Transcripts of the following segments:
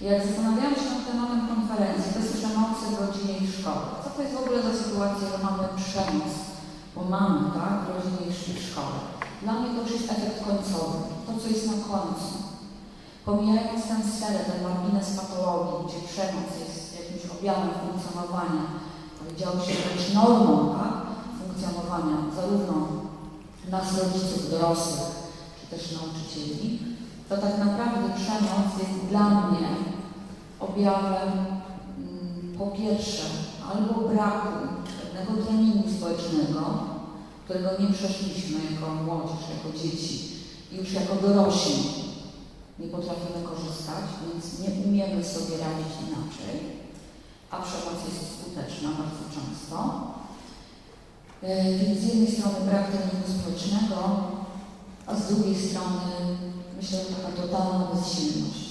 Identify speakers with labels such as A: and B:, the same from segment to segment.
A: Jak zastanawiałam się nad tematem konferencji bez przemocy w rodzinie i w szkole, co to jest w ogóle za sytuacja, że mamy przemoc, bo mamy, tak, w rodzinie i w szkole. Dla mnie to już jest efekt końcowy, to co jest na końcu. Pomijając tę sferę, ten margines patologii, gdzie przemoc jest jakimś objawem funkcjonowania, powiedziało się wręcz normą, tak, funkcjonowania zarówno nas, rodziców, dorosłych, czy też nauczycieli, to tak naprawdę przemoc jest dla mnie objawem mm, po pierwsze albo braku pewnego treningu społecznego, którego nie przeszliśmy jako młodzież, jako dzieci już jako dorośli nie potrafimy korzystać, więc nie umiemy sobie radzić inaczej, a przemoc jest skuteczna bardzo często. E, Więc z jednej strony brak treningu społecznego, a z drugiej strony myślę, że taka totalna bezsilność.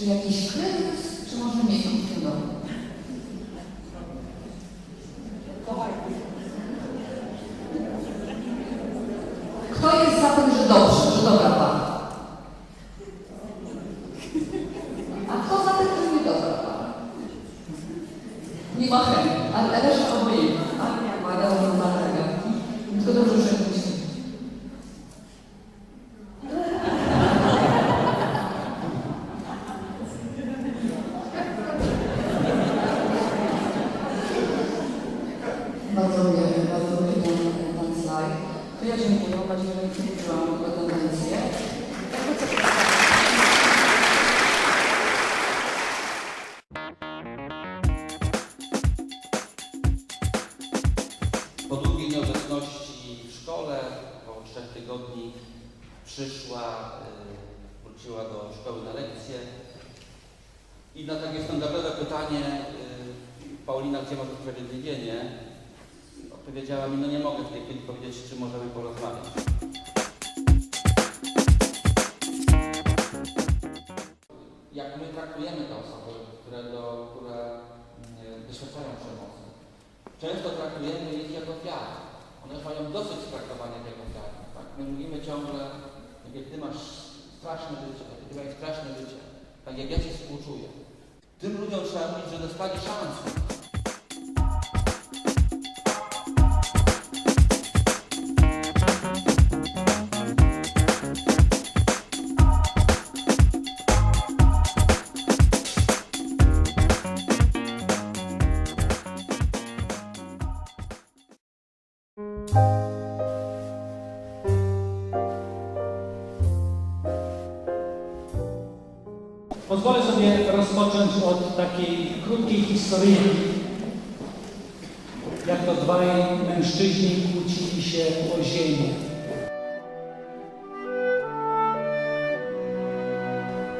A: Czy jakiś kryzys, czy może miesiąc domu? Kto jest za tym, że dobrze, że dobra para? A kto za tym, że niedobra para? Nie ma chemii, ale reszta obojętna. Tak? Uwaga, oglądana zagadki. Tylko dobrze, że myśli. Bardzo miły, bardzo miły ten, ten slajd. To ja
B: Po długiej nieobecności w szkole, po trzech tygodni przyszła, y, wróciła do szkoły na lekcję. I na takie standardowe pytanie, y, Paulina, gdzie masz usprawiedliwienie? Odpowiedziała mi, no nie mogę w tej chwili powiedzieć, czy możemy porozmawiać. Jak my traktujemy te osoby, które, do, które y, doświadczają przemocy, Często traktujemy ich jako ofiary. One mają dosyć traktowania jak ofiary. Tak? My mówimy ciągle, jak ty masz straszne życie, jak ty masz straszne życie, tak jak ja cię współczuję. Tym ludziom trzeba mówić, że dostali szansę.
C: Pozwolę sobie rozpocząć od takiej krótkiej historyjki, jak to dwaj mężczyźni kłócili się o ziemię.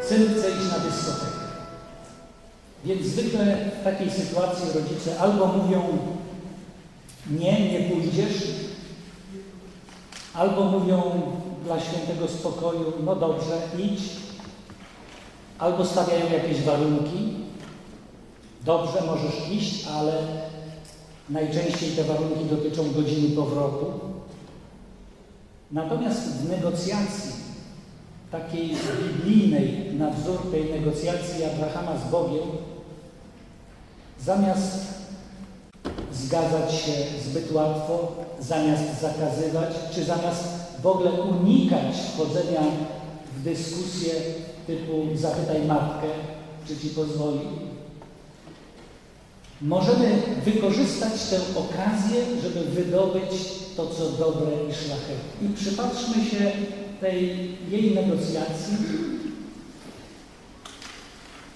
C: Syn chce iść na dyskotekę. Więc zwykle w takiej sytuacji rodzice albo mówią nie, nie pójdziesz, albo mówią dla świętego spokoju, no dobrze, idź, albo stawiają jakieś warunki. Dobrze, możesz iść, ale najczęściej te warunki dotyczą godziny powrotu. Natomiast w negocjacji, takiej biblijnej, na wzór tej negocjacji Abrahama z Bogiem, zamiast zgadzać się zbyt łatwo, zamiast zakazywać, czy zamiast w ogóle unikać wchodzenia w dyskusję typu zapytaj matkę, czy ci pozwoli. Możemy wykorzystać tę okazję, żeby wydobyć to, co dobre i szlachetne. I przypatrzmy się tej jej negocjacji.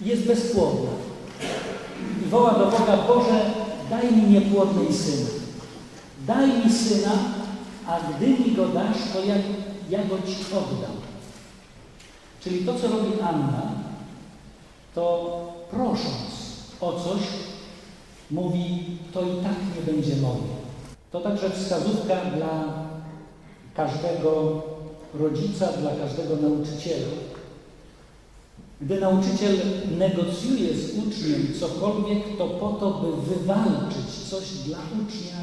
C: Jest bezpłodna. I woła do Boga, Boże, daj mi niepłodnej syna. Daj mi syna, a gdy mi go dasz, to ja, ja go Ci oddam. Czyli to, co robi Anna, to prosząc o coś, mówi, to i tak nie będzie moje. To także wskazówka dla każdego rodzica, dla każdego nauczyciela. Gdy nauczyciel negocjuje z uczniem cokolwiek, to po to, by wywalczyć coś dla ucznia